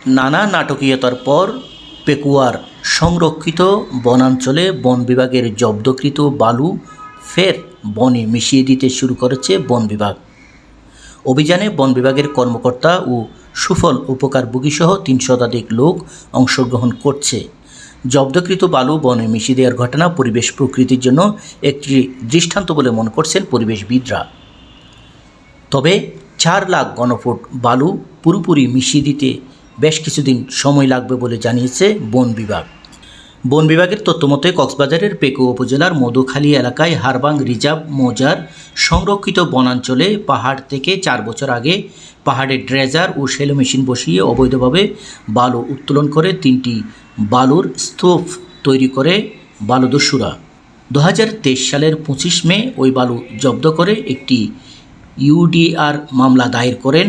নানা নাটকীয়তার পর পেকুয়ার সংরক্ষিত বনাঞ্চলে বন বিভাগের জব্দকৃত বালু ফের বনে মিশিয়ে দিতে শুরু করেছে বন বিভাগ। অভিযানে বন বিভাগের কর্মকর্তা ও সুফল উপকারভোগীসহ তিন শতাধিক লোক অংশগ্রহণ করছে। জব্দকৃত বালু বনে মিশিয়ে দেওয়ার ঘটনা পরিবেশ প্রকৃতির জন্য একটি দৃষ্টান্ত বলে মনে করছেন পরিবেশবিদরা। তবে চার লাখ ঘনফুট বালু পুরোপুরি মিশিয়ে দিতে বেশ কিছুদিন সময় লাগবে বলে জানিয়েছে বন বিভাগ। বন বিভাগের তথ্যমতে কক্সবাজারের পেকু উপজেলার মধুখালী এলাকায় হারবাং রিজার্ভ মৌজার সংরক্ষিত বনাঞ্চলে পাহাড় থেকে চার বছর আগে পাহাড়ে ড্রেজার ও সেলো মেশিন বসিয়ে অবৈধভাবে বালু উত্তোলন করে তিনটি বালুর স্তূপ তৈরি করে বালুদস্যুরা। দু হাজার তেইশ সালের পঁচিশ মে ওই বালু জব্দ করে একটি ইউডিআর মামলা দায়ের করেন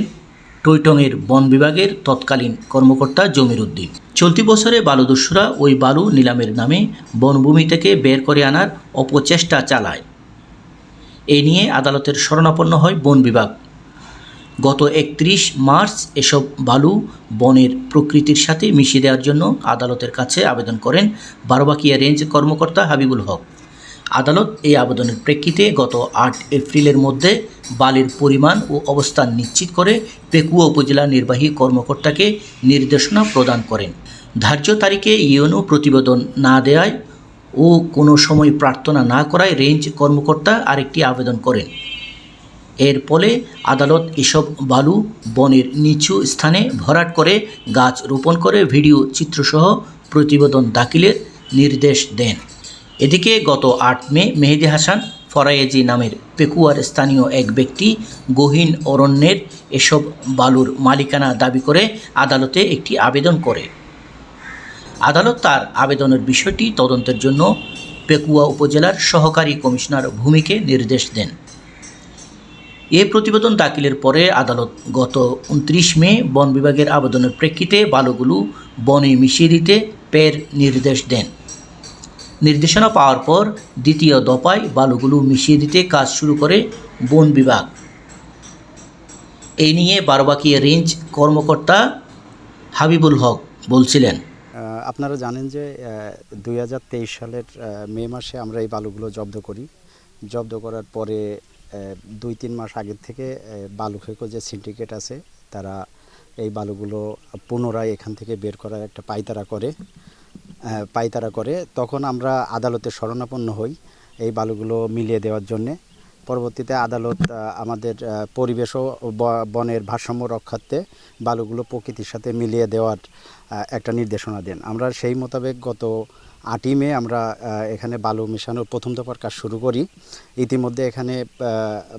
টৈটংয়ের বন বিভাগের তৎকালীন কর্মকর্তা জমির উদ্দিন। চলতি বছরে বালুদস্যুরা ওই বালু নিলামের নামে বনভূমি থেকে বের করে আনার অপচেষ্টা চালায়। এ নিয়ে আদালতের শরণাপন্ন হয় বন বিভাগ। গত একত্রিশ মার্চ এসব বালু বনের প্রকৃতির সাথে মিশিয়ে দেওয়ার জন্য আদালতের কাছে আবেদন করেন বারবাকিয়া রেঞ্জ কর্মকর্তা হাবিবুল হক। আদালত এই আবেদনের প্রেক্ষিতে গত আট এপ্রিলের মধ্যে বালির পরিমাণ ও অবস্থান নিশ্চিত করে পেকুয়া উপজেলা নির্বাহী কর্মকর্তাকে নির্দেশনা প্রদান করেন। ধার্য তারিখে ইউনো প্রতিবেদন না দেওয়ায় ও কোনো সময় প্রার্থনা না করায় রেঞ্জ কর্মকর্তা আরেকটি আবেদন করেন। এর ফলে আদালত এসব বালু বনের নিচু স্থানে ভরাট করে গাছ রোপণ করে ভিডিও চিত্রসহ প্রতিবেদন দাখিলের নির্দেশ দেন। এদিকে গত আট মে, মেহেদি হাসান ফরায়েজি নামের পেকুয়ার স্থানীয় এক ব্যক্তি গহীন অরণ্যের এসব বালুর মালিকানা দাবি করে আদালতে একটি আবেদন করে। আদালত তার আবেদনের বিষয়টি তদন্তের জন্য পেকুয়া উপজেলার সহকারী কমিশনার ভূমিকে নির্দেশ দেন। এ প্রতিবেদন দাখিলের পরে আদালত গত উনত্রিশ মে বন বিভাগের আবেদনের প্রেক্ষিতে বালুগুলো বনে মিশিয়ে দিতে পের নির্দেশ দেন। নির্দেশনা পাওয়ার পর দ্বিতীয় দফায় বালুগুলো মিশিয়ে দিতে কাজ শুরু করে বন বিভাগ। এই নিয়ে বারবাকিয়া রেঞ্জ কর্মকর্তা হাবিবুল হক বলছিলেন। আপনারা জানেন যে দুই হাজার তেইশ সালের মে মাসে আমরা এই বালুগুলো জব্দ করি। জব্দ করার পরে দুই তিন মাস আগের থেকে বালু খেকো যে সিন্ডিকেট আছে, তারা এই বালুগুলো পুনরায় এখান থেকে বের করার একটা পাইতারা করে। পাইতারা করে, তখন আমরা আদালতে শরণাপন্ন হই এই বালুগুলো মিলিয়ে দেওয়ার জন্যে। পরবর্তীতে আদালত আমাদের পরিবেশ ও বনের ভারসাম্য রক্ষার্থে বালুগুলো প্রকৃতির সাথে মিলিয়ে দেওয়ার একটা নির্দেশনা দেন। আমরা সেই মোতাবেক গত আটই মে আমরা এখানে বালু মেশানোর প্রথম দফার কাজ শুরু করি। ইতিমধ্যে এখানে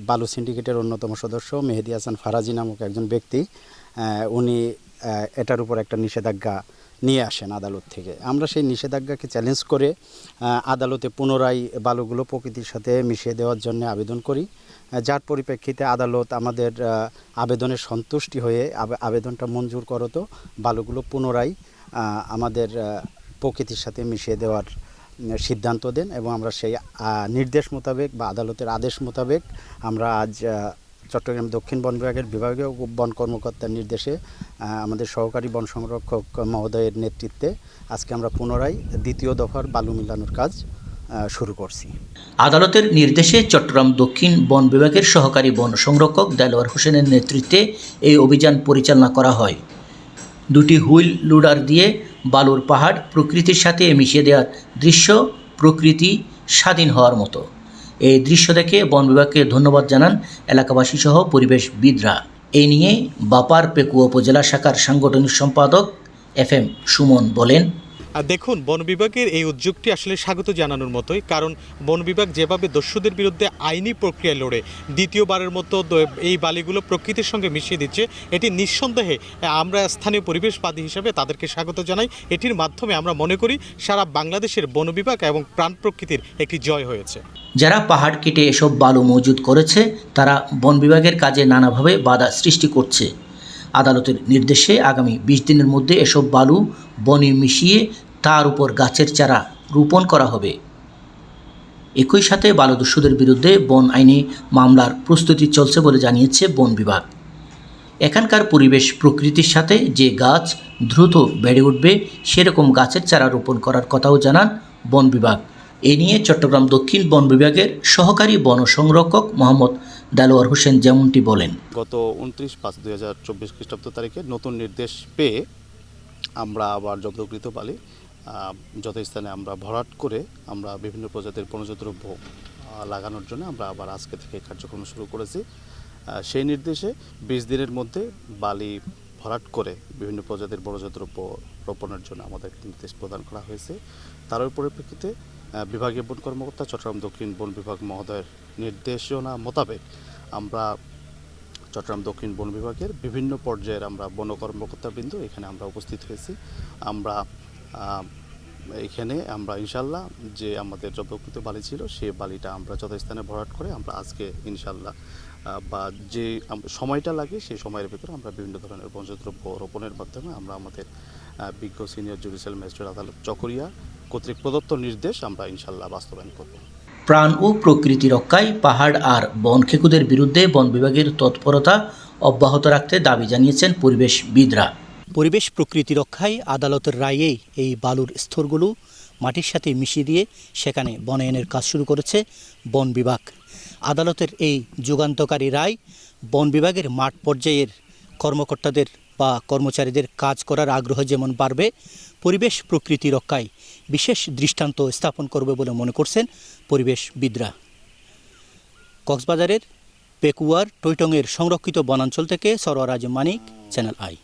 বালু সিন্ডিকেটের অন্যতম সদস্য মেহেদি হাসান ফারাজি নামক একজন ব্যক্তি উনি এটার উপর একটা নিষেধাজ্ঞা নিয়ে আসেন আদালত থেকে। আমরা সেই নিষেধাজ্ঞাকে চ্যালেঞ্জ করে আদালতে পুনরায় বালুগুলো প্রকৃতির সাথে মিশিয়ে দেওয়ার জন্য আবেদন করি। যার পরিপ্রেক্ষিতে আদালত আমাদের আবেদনের সন্তুষ্টি হয়ে আবেদনটা মঞ্জুর করতো। বালুগুলো পুনরায় আমাদের প্রকৃতির সাথে মিশিয়ে দেওয়ার সিদ্ধান্ত দেন এবং আমরা সেই নির্দেশ মোতাবেক বা আদালতের আদেশ মোতাবেক আমরা আজ চট্টগ্রাম দক্ষিণ বন বিভাগের বিভাগীয় বন কর্মকর্তার নির্দেশে আমাদের সহকারী বন সংরক্ষক মহোদয়ের নেতৃত্বে আজকে আমরা পুনরায় দ্বিতীয় দফার বালু মিলানোর কাজ শুরু করছি। আদালতের নির্দেশে চট্টগ্রাম দক্ষিণ বন বিভাগের সহকারী বন সংরক্ষক দেলোয়ার হোসেনের নেতৃত্বে এই অভিযান পরিচালনা করা হয়। দুটি হুইল লুডার দিয়ে বালুর পাহাড় প্রকৃতির সাথে মিশিয়ে দেওয়ার দৃশ্য প্রকৃতি স্বাধীন হওয়ার মতো। এই দৃশ্য দেখে বন বিভাগকে ধন্যবাদ জানান এলাকাবাসী সহ পরিবেশবিদরা। এই নিয়ে বাপার পেকুয়া উপজেলা শাখার সাংগঠনিক সম্পাদক এফ এম সুমন বলেন দেখুন, বন বিভাগের এই উদ্যোগটি আসলে স্বাগত জানানোর মতোই, কারণ বন বিভাগ যেভাবে দস্যুদের বিরুদ্ধে আইনি প্রক্রিয়া লড়ে, দ্বিতীয়বারের মতো এই বালিগুলো প্রকৃতির সঙ্গে মিশিয়ে দিচ্ছে, এটি নিঃসন্দেহে আমরা স্থানীয় পরিবেশবাদী হিসেবে তাদেরকে স্বাগত জানাই। এটির মাধ্যমে আমরা মনে করি, সারা বাংলাদেশের বন বিভাগ এবং প্রাণ প্রকৃতির একটি জয় হয়েছে। যারা পাহাড় কেটে এসব বালু মজুদ করেছে, তারা বন বিভাগের কাজে নানাভাবে বাধা সৃষ্টি করছে। আদালতের নির্দেশে আগামী বিশ দিনের মধ্যে এসব বালু বনে মিশিয়ে তার উপর গাছের চারা রোপণ করা হবে। একই সাথে বালুদস্যুদের বিরুদ্ধে বন আইনে মামলার প্রস্তুতি চলছে বলে জানিয়েছে বন বিভাগ। এখানকার পরিবেশ প্রকৃতির সাথে যে গাছ দ্রুত বেড়ে উঠবে, সেরকম গাছের চারা রোপণ করার কথাও জানান বন বিভাগ। এ নিয়ে চট্টগ্রাম দক্ষিণ বন বিভাগের সহকারী বন সংরক্ষক মোহাম্মদ দেলোয়ার হোসেন যেমনটি বলেন। গত উনত্রিশ পাঁচ দুই হাজার চব্বিশ খ্রিস্টাব্দ তারিখে নতুন নির্দেশ পেয়ে আমরা আবার বালি আহ, যথাস্থানে আমরা ভরাট করে আমরা বিভিন্ন প্রজাতির বনজদ্রব্য আহ, লাগানোর জন্য আমরা আবার আজকে থেকে কার্যক্রম শুরু করেছি। সেই নির্দেশে বিশ দিনের মধ্যে বালি ভরাট করে বিভিন্ন প্রজাতির বনজদ্রব্য রোপণের জন্য আমাদের নির্দেশ প্রদান করা হয়েছে। তার পরিপ্রেক্ষিতে বিভাগীয় বন কর্মকর্তা, চট্টগ্রাম দক্ষিণ বন বিভাগ মহোদয়ের নির্দেশনা মোতাবেক আমরা চট্টগ্রাম দক্ষিণ বন বিভাগের বিভিন্ন পর্যায়ের আমরা বন কর্মকর্তাবৃন্দ এখানে আমরা উপস্থিত হয়েছি। আমরা এখানে আমরা ইনশাল্লাহ যে আমাদের জব্দকৃত বালি ছিল সেই বালিটা আমরা যথাস্থানে ভরাট করে আমরা আজকে ইনশাল্লাহ বা যে সময়টা লাগে সেই সময়ের ভিতরে আমরা বিভিন্ন ধরনের বঞ্চদ্রব্য রোপণের মাধ্যমে আমরা আমাদের বিজ্ঞ সিনিয়র জুডিশিয়াল ম্যাজিস্ট্রেট আদালত চকরিয়া কর্তৃক প্রদত্ত নির্দেশ আমরা ইনশাল্লাহ বাস্তবায়ন করব। প্রাণ ও প্রকৃতি রক্ষায় পাহাড় আর বন খেকুদের বিরুদ্ধে বন বিভাগের তৎপরতা অব্যাহত রাখতে দাবি জানিয়েছেন পরিবেশবিদরা। পরিবেশ প্রকৃতি রক্ষায় আদালতের রায়েই এই বালুর স্তরগুলো মাটির সাথে মিশিয়ে দিয়ে সেখানে বনায়নের কাজ শুরু করেছে বন বিভাগ। আদালতের এই যুগান্তকারী রায় বন বিভাগের মাঠ পর্যায়ের কর্মকর্তাদের বা কর্মচারীদের কাজ করার আগ্রহ যেমন বাড়বে, পরিবেশ প্রকৃতি রক্ষায় বিশেষ দৃষ্টান্ত স্থাপন করবে বলে মনে করছেন পরিবেশবিদরা। কক্সবাজারের পেকুয়ার টৈটংয়ের সংরক্ষিত বনাঞ্চল থেকে সরোয়ারাজ মানিক, চ্যানেল আই।